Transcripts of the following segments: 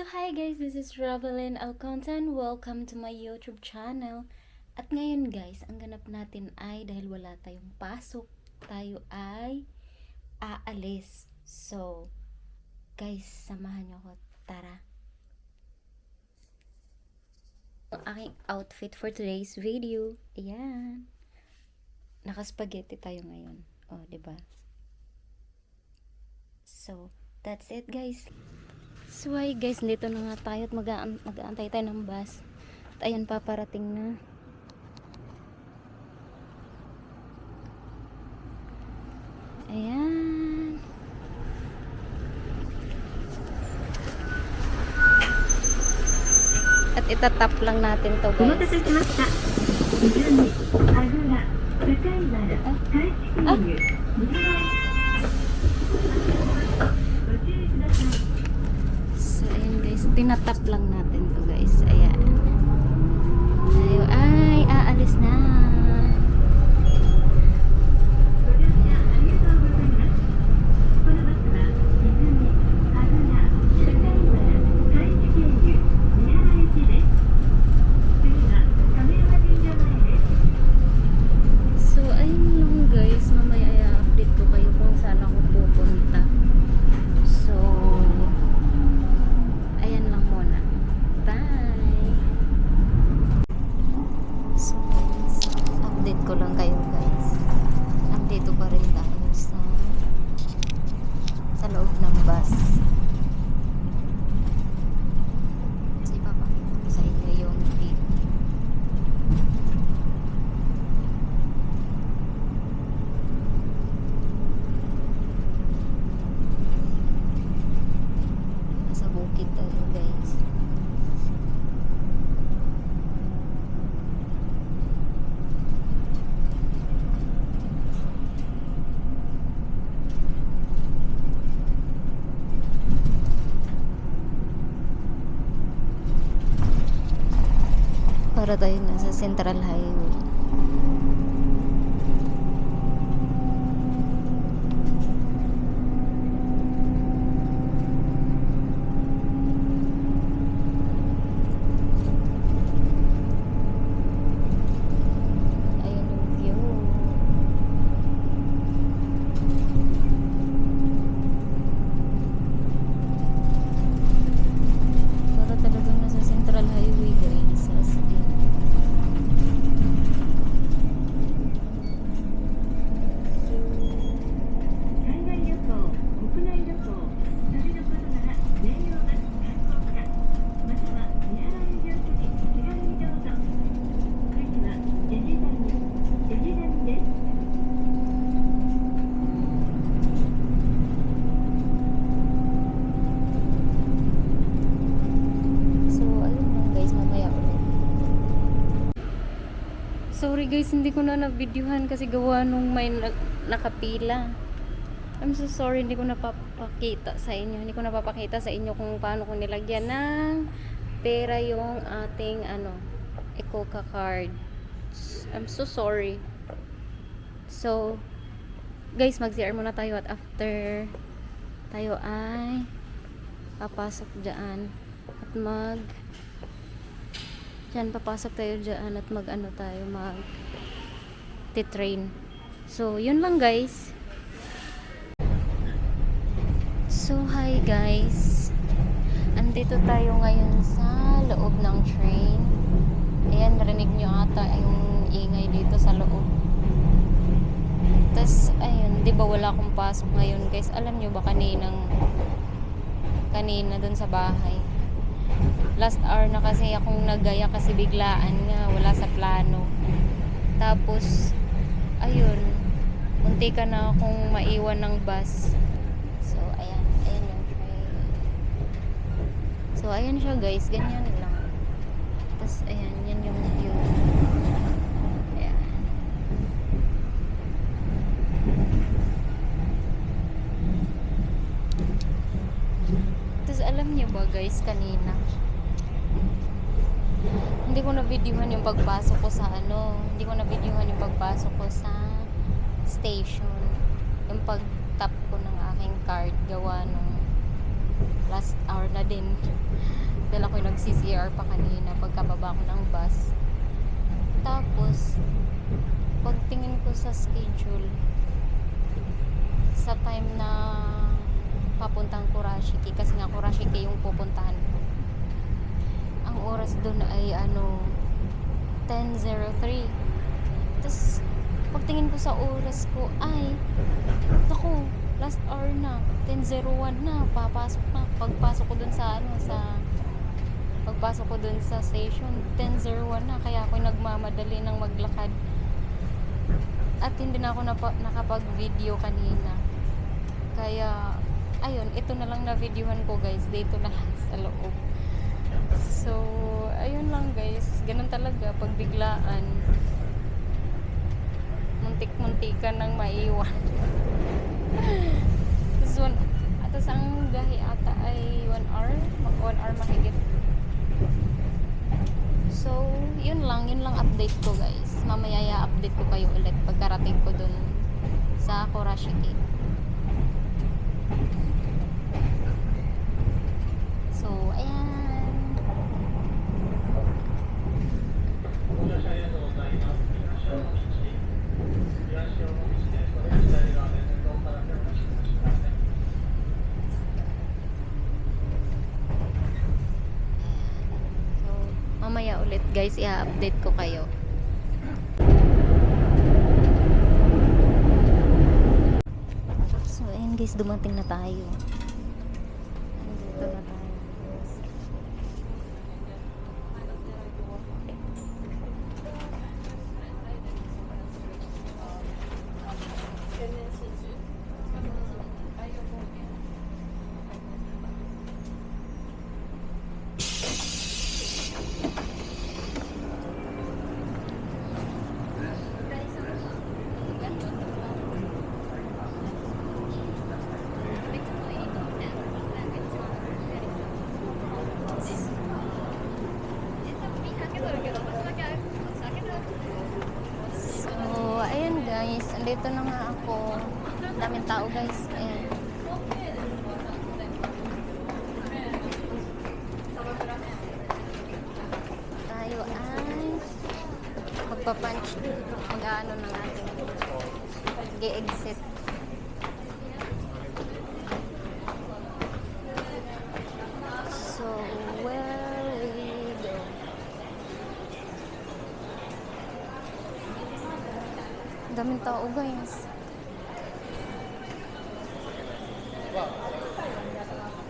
So hi guys, this is Ravelin Alcontan. Welcome to my YouTube channel. At ngayon guys, ang ganap natin ay dahil wala tayong pasok, tayo ay aalis. So, guys, samahan niyo ako. Tara. Ang aking outfit for today's video. Ayan. Nakaspaghetti tayo ngayon. Oh, 'di ba? So, that's it guys. So ay guys, dito na nga tayo at mag-aantay mag tayo ng bus. At ayan pa, parating na. Ayan. At itatap lang natin to guys. Ah. Ah. Tinatap lang natin to guys. Ayan. Ay aalis na. Update ko lang kayo guys. Update pa rin tayo sa sa loob ng bus. Central guys, hindi ko na na-videohan kasi gawa nung may na- nakapila. I'm so sorry, hindi ko napapakita sa inyo. Hindi ko napapakita sa inyo kung paano ko nilagyan ng pera yung ating ano, Ecoca card. I'm so sorry. So, guys, mag-CR muna tayo at after tayo ay papasok dyan at mag dyan papasok tayo dyan at mag ano tayo mag titrain so yun lang guys. So hi guys. Andito tayo ngayon sa loob ng train. Ayan narinig nyo ata yung ingay dito sa loob. Tas ayun di ba wala akong pasok ngayon guys? Alam nyo ba kaninang kanina dun sa bahay last hour na kasi akong nagaya kasi biglaan nga wala sa plano. Tapos ayun munti ka na akong maiwan ng bus. So ayan ayan yung train. So ayan siya guys ganyan lang. Tapos ayan yan yung view ayan Ba guys kanina hindi ko na videohan yung pagpasok ko sa ano hindi ko na videohan yung pagpasok ko sa station yung pag tap ko ng aking card gawa nung last hour na din. Dahil ako'y nag-CCR pa kanina pagkababa ko ng bus. Tapos, pagtingin ko sa schedule, sa time na papuntang Kurashiki, kasi nga Kurashiki yung pupuntahan ko. Ang oras doon ay ano, 10.03. Tapos, pagtingin ko sa oras ko, ay, naku, last hour na, 10.01 na, papasok na. Pagpasok ko dun sa, ano, sa, pagpasok ko dun sa station, 10.01 na, kaya ako nagmamadali ng maglakad. At hindi na ako napa, nakapag-video kanina. Kaya, ayun, ito na lang na videohan ko guys, dito na lang sa loob. So, ayun lang guys. Ganun talaga pag biglaan. Muntik-muntikan ng maiwan. Tapos, one, atas ang gahi ata ay 1 hour. 1 hour mahigit. So, yun lang. Yun lang update ko guys. Mamaya i-update ko kayo ulit pagkarating ko dun sa Kurashiki. So, ayan. So, mamaya ulit guys i-update ko kayo. So ayun guys dumating na tayo. Andito na nga ako. Daming tao guys. Ayan. Tayo ay magpa-punch. Mag-ano ng ating mag-exit. So, where we go? Ang daming tao guys.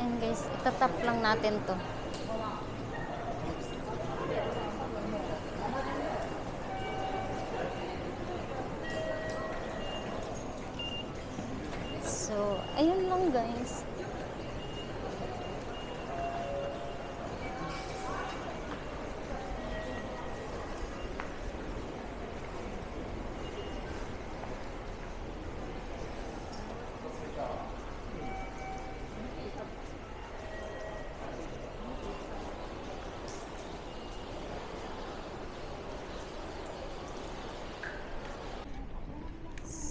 Ayan guys, itatap lang natin to. So, ayun lang guys.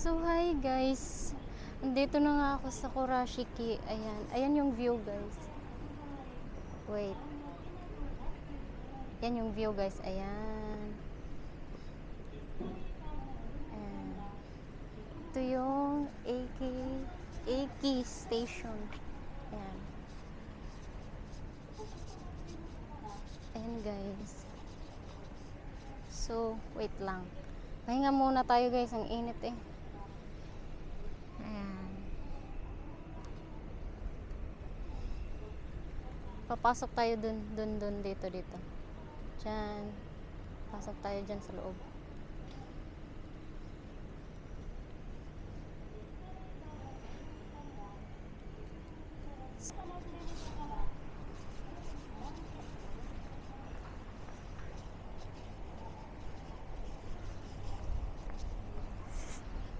So, hi guys. Andito na nga ako sa Kurashiki. Ayan. Ayan yung view, guys. Wait. Yan yung view, guys. Ayan. Ayan. Ito yung AK AK station. Ayan. Ayan, guys. So, wait lang. Pahinga muna tayo, guys. Ang init eh. Papasok tayo dun, dun, dun, dito, dito. Diyan. Pasok tayo dyan sa loob.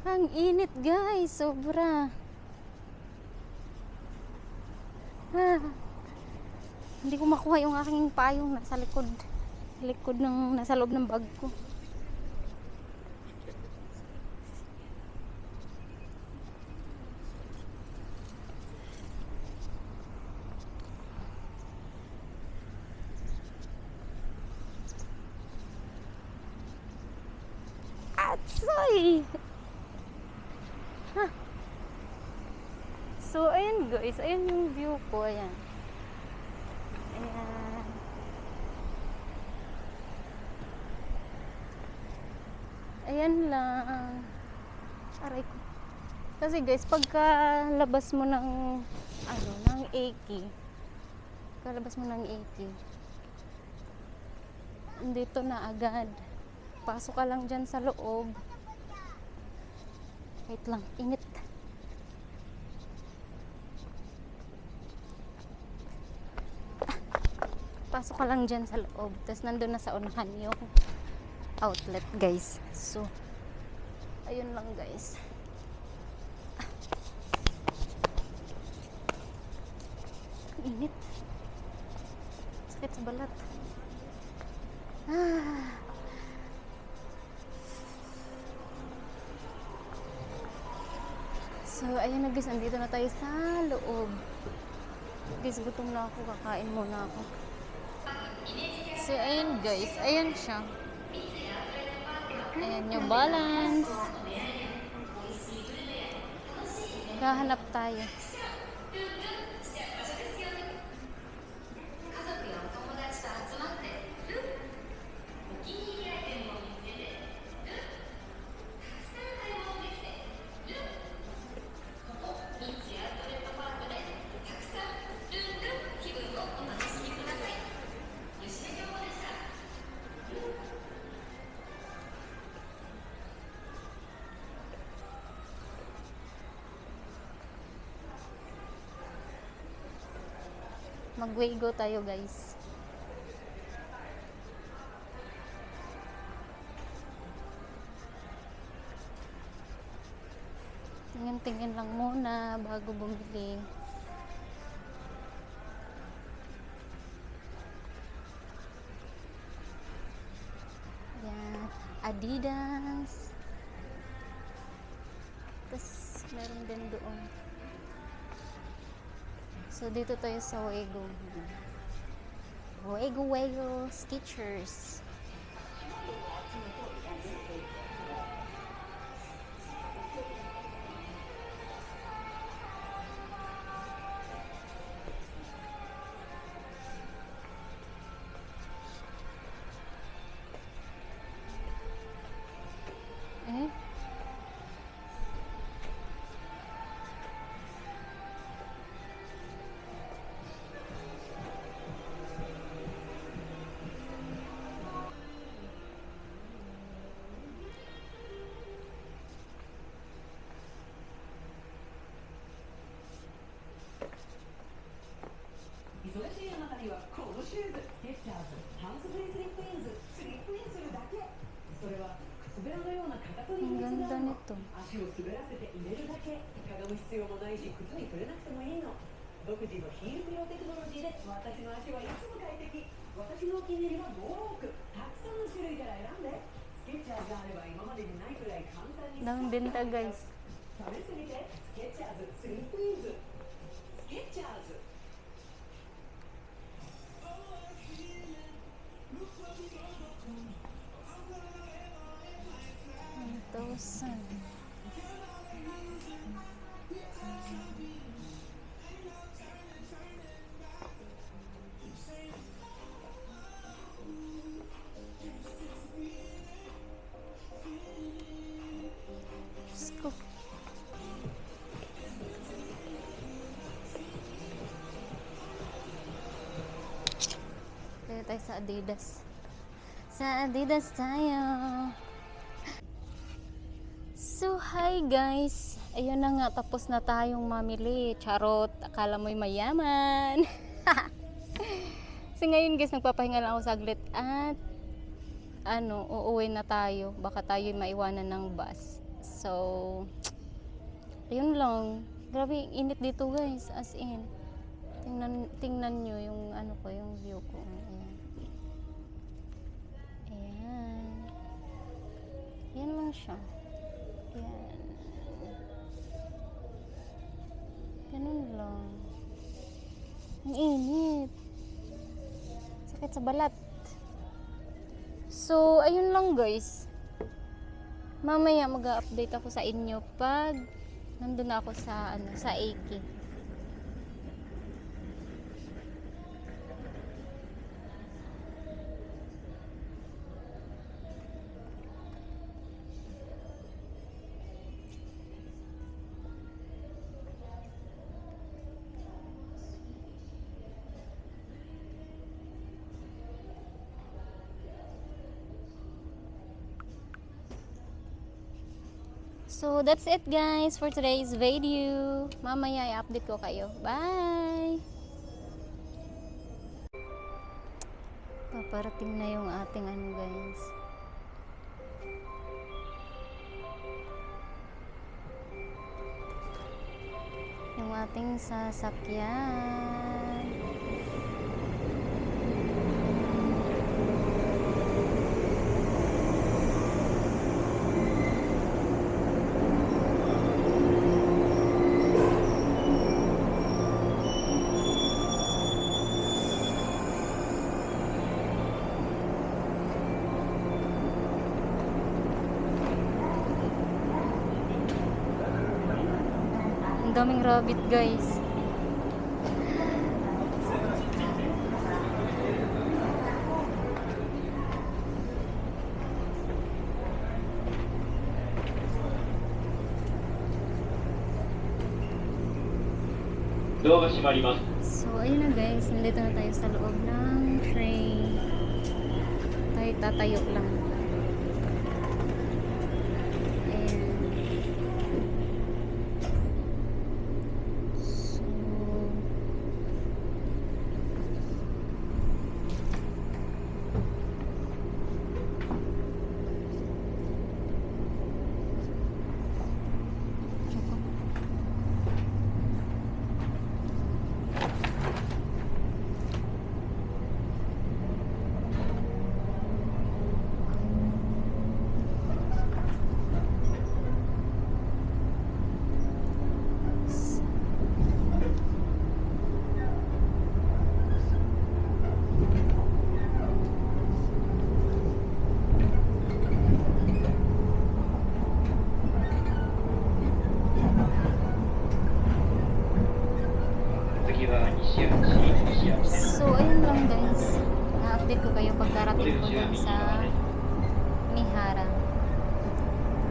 Ang init guys, sobra. Ah, hindi ko makuha yung aking payong nasa likod. Likod ng nasa loob ng bag ko. Atsoy! So, ayan guys. Ayan yung view ko. Ayan. Kasi guys, pagka labas mo ng ano, ng Eki, kalabas mo ng Eki, dito na agad. Pasok ka lang dyan sa loob. Wait lang, init. Pasok ka lang dyan sa loob. Tapos nandun na sa unahan yung outlet guys. So, ayun lang guys. Ah. Ang init. Sakit sa balat. Ah. So, ayun na guys, andito na tayo sa loob. Guys, gutom na ako, kakain muna ako. So, ayun guys, ayan siya. Ayan yung balance. Kahanap tayo. Mag-waygo tayo guys. Tingin-tingin lang muna bago bumili. So, dito tayo sa Wego. Wego, Wego, Skechers. Eh?「シューズスケッチャーズハンズフリースリップインズスリップインするだけそれは靴べらのようなかかとに Ang 秘密 ganda がるの足を滑らせて入れるだけかがむ必要もないし靴に触れなくてもいいの独自のヒールプロテクノロジーで私の足はいつも快適私のお気に入りはもう多くたくさんの種類から選んでスケッチャーズがあれば今までにないくらい簡単に Dang benta guys. 試してみて Adidas. Sa Adidas tayo. So, hi guys! Ayun na nga, tapos na tayong mamili. Charot, akala mo'y mayaman. Kasi ngayon guys, nagpapahinga lang ako saglit at ano, uuwi na tayo. Baka tayo maiwanan ng bus. So, ayun lang. Grabe, init dito guys, as in. Tingnan, tingnan nyo yung ano ko, yung view ko. Ayan. Ayan. Ayan lang siya. Yan. Ganun lang. Ang init. Sakit sa balat. So, ayun lang guys. Mamaya mag-update ako sa inyo pag nandun na ako sa ano sa Aki. So, that's it guys for today's video. Mamaya i-update ko kayo. Bye! Paparating na yung ating ano guys. Yung ating sasakyan. Ang daming rabbit guys. So, ayun na guys. Nandito na tayo sa loob ng train. Tayo tatayo lang. Ayan. So, So, ayun lang guys. Na-update ko kayo pagkarating ko dun sa Mihara.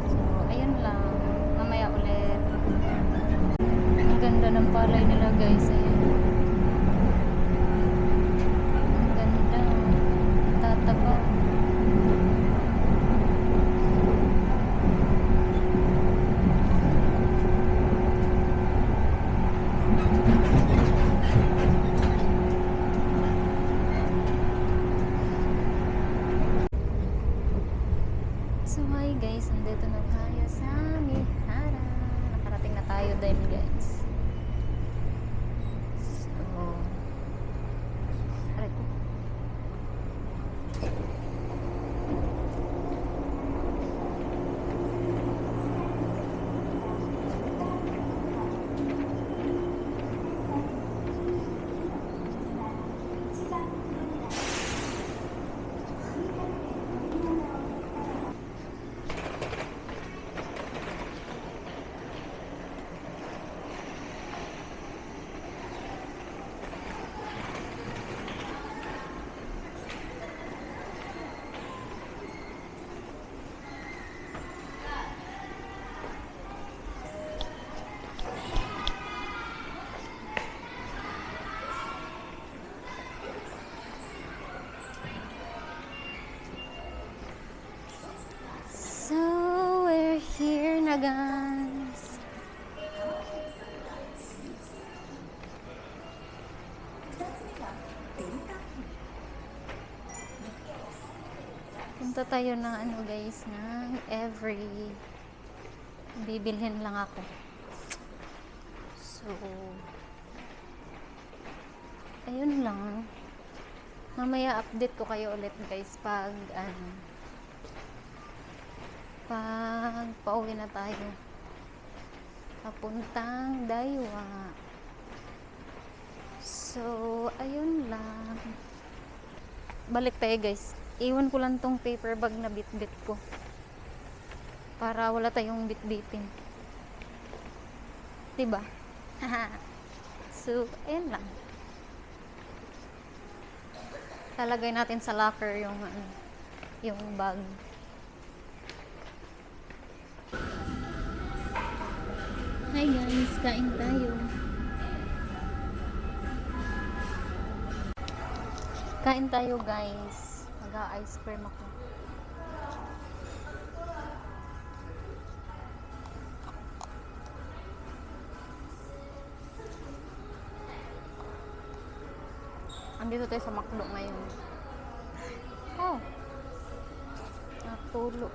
So, ayun lang. Mamaya ulit. Ang ganda ng palay nila guys. Ayan. Ang ganda. Tataba. So hi guys, nandito na tayo sa Mihara. Nakarating na tayo din guys. So, aray ko. So, we're here na guys. Punta tayo ng ano guys, ng every bibilhin lang ako. So, ayun lang. Mamaya update ko kayo ulit guys pag ano, pag pauwi na tayo papuntang Daiwa so ayun lang balik tayo guys iwan ko lang tong paper bag na bit-bit ko Para wala tayong bitbitin. Diba? so, ayun lang. Talagay natin sa locker yung ano, yung bag. Hi guys, kain tayo. Kain tayo guys. Mag-ice cream ako. Andito tayo sa McDo ngayon. Oh. Natulo.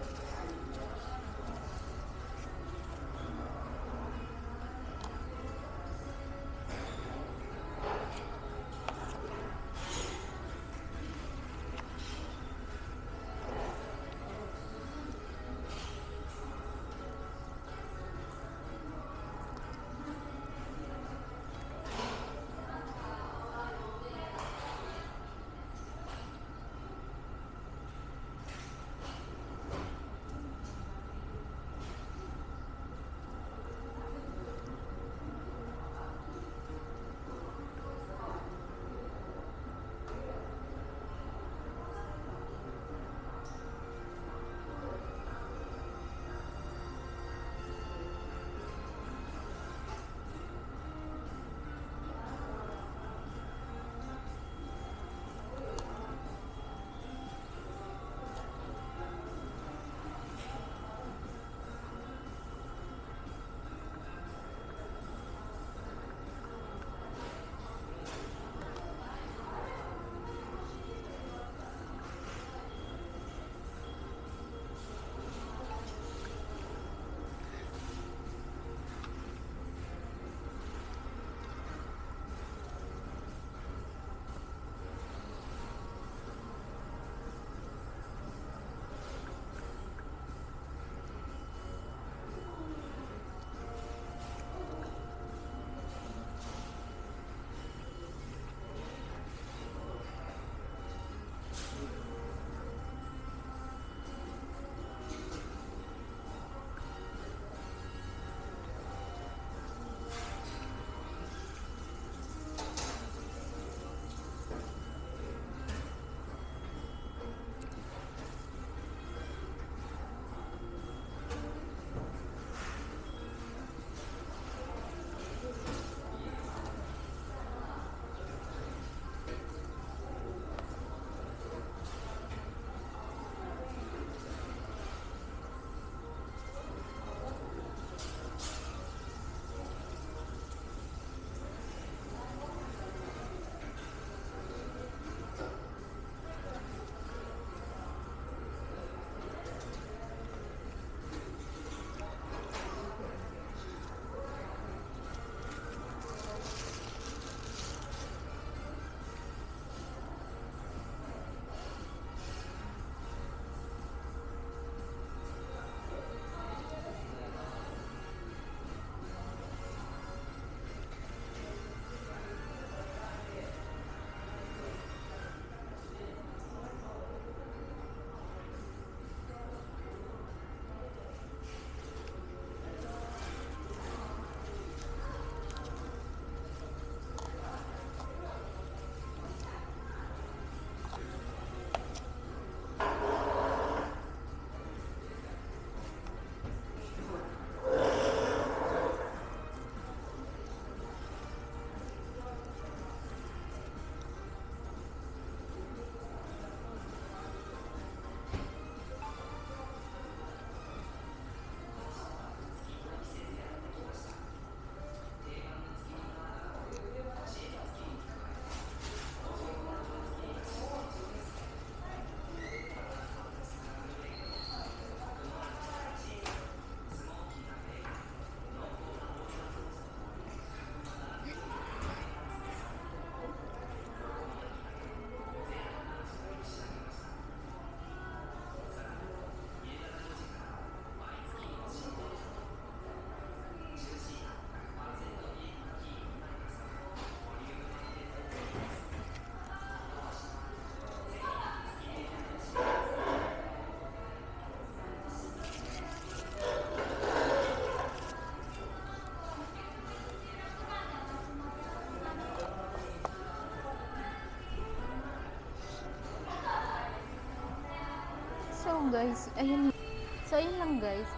Guys. Ayun. So, ayun lang guys.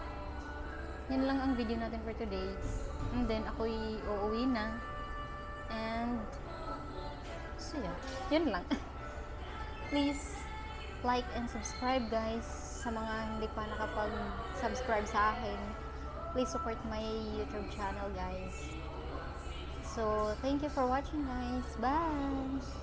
Yan lang ang video natin for today. And then, ako'y uuwi na. And, so yeah. Yun lang. Please, like and subscribe guys. Sa mga hindi pa nakapag-subscribe sa akin. Please support my YouTube channel guys. So, thank you for watching guys. Bye!